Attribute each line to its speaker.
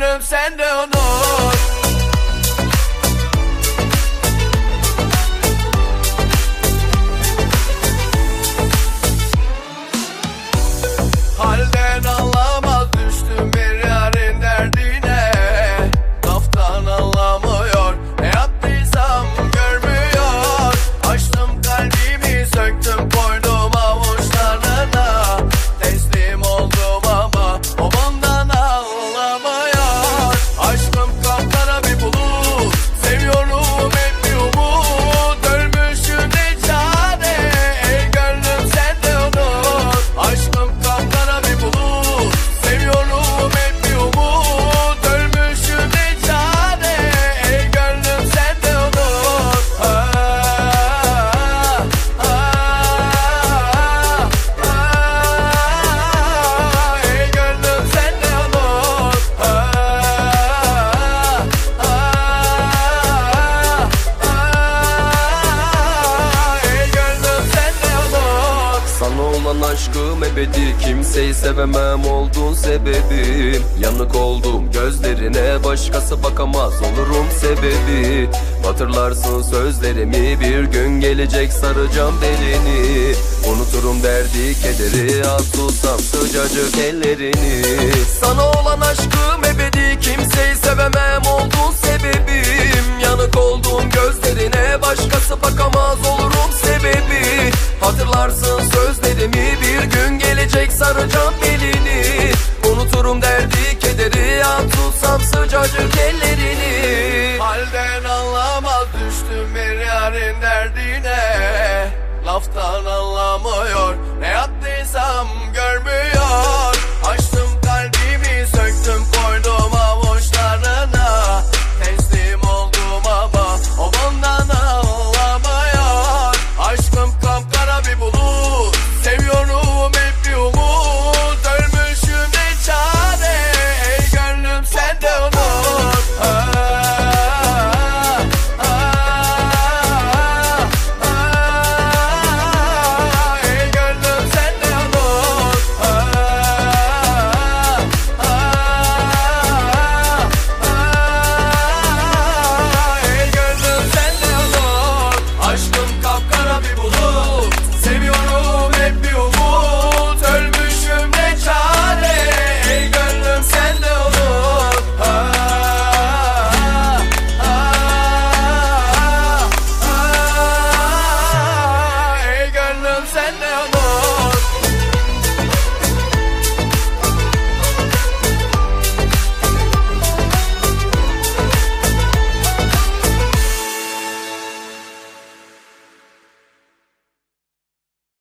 Speaker 1: gönlüm sende onu aşkım
Speaker 2: ebedi Kimseyi sevemem oldun sebebim. Yanık oldum gözlerine başkası bakamaz olurum sebebi. Hatırlarsın sözlerimi bir gün gelecek saracağım belini. Unuturum derdi kederi az tutsam sıcacık ellerini. Sana olan tutsam elini. Unuturum derdi kederi. An tutsam sıcacık ellerini.
Speaker 1: Halden anlamaz düştüm bir yarın derdine. Laftan anlamaz